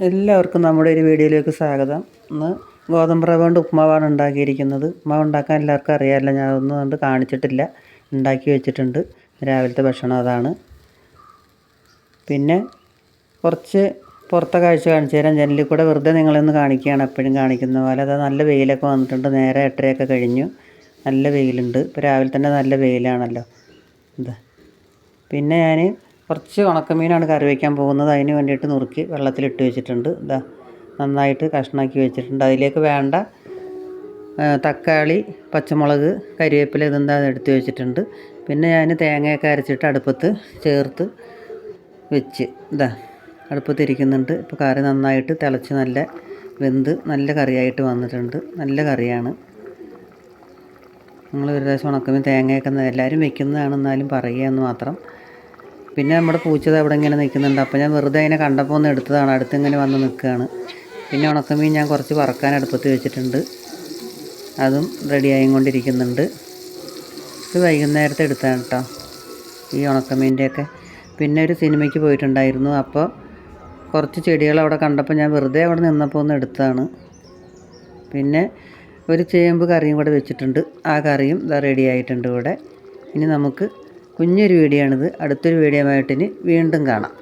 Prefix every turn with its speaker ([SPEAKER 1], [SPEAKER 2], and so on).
[SPEAKER 1] എല്ലാവർക്കും നമ്മുടെ ഒരു വീഡിയോയിലേക്ക് സ്വാഗതം. ഇന്ന് ഗോതമ്പ് റവ കൊണ്ട് ഉപ്മാവാണ് ഉണ്ടാക്കിയിരിക്കുന്നത്. ഉപ്മാവ് ഉണ്ടാക്കാൻ എല്ലാവർക്കും അറിയാമല്ലോ. ഞാൻ ഒന്നും കണ്ട് കാണിച്ചിട്ടില്ല. ഉണ്ടാക്കി വെച്ചിട്ടുണ്ട്. രാവിലത്തെ ഭക്ഷണം അതാണ്. പിന്നെ കുറച്ച് പുറത്തെ കാഴ്ച കാണിച്ചു തരാം. ജനലിൽ കൂടെ വെറുതെ നിങ്ങളൊന്ന് കാണിക്കുകയാണ്. എപ്പോഴും കാണിക്കുന്ന പോലെ. അത് നല്ല വെയിലൊക്കെ വന്നിട്ടുണ്ട്. നേരെ എട്ടരയൊക്കെ കഴിഞ്ഞു. നല്ല വെയിലുണ്ട്. ഇപ്പോൾ രാവിലെ തന്നെ നല്ല വെയിലാണല്ലോ. എന്താ പിന്നെ ഞാൻ കുറച്ച് ഉണക്കമീനാണ് കറി വയ്ക്കാൻ പോകുന്നത്. അതിന് വേണ്ടിയിട്ട് നുറുക്കി വെള്ളത്തിലിട്ട് വെച്ചിട്ടുണ്ട്. ഇതാ നന്നായിട്ട് കഷ്ണാക്കി വെച്ചിട്ടുണ്ട്. അതിലേക്ക് വേണ്ട തക്കാളി പച്ചമുളക് കരിവേപ്പില ഇതെന്താ എടുത്ത് വെച്ചിട്ടുണ്ട്. പിന്നെ ഞാൻ തേങ്ങയൊക്കെ അരച്ചിട്ട് അടുപ്പത്ത് ചേർത്ത് വെച്ച് ഇതാ അടുപ്പത്തിരിക്കുന്നുണ്ട് ഇപ്പോൾ കറി നന്നായിട്ട് തിളച്ച് നല്ല വെന്ത് നല്ല കറിയായിട്ട് വന്നിട്ടുണ്ട്. നല്ല കറിയാണ്. നിങ്ങൾ ഒരു പ്രാവശ്യം ഉണക്കമീൻ തേങ്ങയൊക്കെ എല്ലാവരും വെക്കുന്നതാണ് എന്നാലും പറയുക എന്ന് മാത്രം. പിന്നെ നമ്മുടെ പൂച്ചത് അവിടെ ഇങ്ങനെ നിൽക്കുന്നുണ്ട്. അപ്പോൾ ഞാൻ വെറുതെ അതിനെ കണ്ടപ്പോൾ ഒന്ന് എടുത്തതാണ്. അടുത്തിങ്ങനെ വന്ന് നിൽക്കുകയാണ്. പിന്നെ ഉണക്കമീൻ ഞാൻ കുറച്ച് വറക്കാൻ അടുപ്പത്ത് വെച്ചിട്ടുണ്ട്. അതും റെഡിയായി കൊണ്ടിരിക്കുന്നുണ്ട് ഇത് വൈകുന്നേരത്തെ എടുത്താണ് കേട്ടോ ഈ ഉണക്കമീന്റെയൊക്കെ. പിന്നെ ഒരു സിനിമയ്ക്ക് പോയിട്ടുണ്ടായിരുന്നു. അപ്പോൾ കുറച്ച് ചെടികൾ അവിടെ കണ്ടപ്പോൾ ഞാൻ വെറുതെ അവിടെ നിന്നപ്പോൾ ഒന്ന് എടുത്തതാണ്. പിന്നെ ഒരു ചേമ്പ് കറിയും കൂടെ വെച്ചിട്ടുണ്ട്. ആ കറിയും റെഡി ആയിട്ടുണ്ട് ഇവിടെ. ഇനി നമുക്ക് കുഞ്ഞൊരു വീഡിയോ ആണിത് അടുത്തൊരു വീഡിയോ ആയിട്ടിനി വീണ്ടും കാണാം.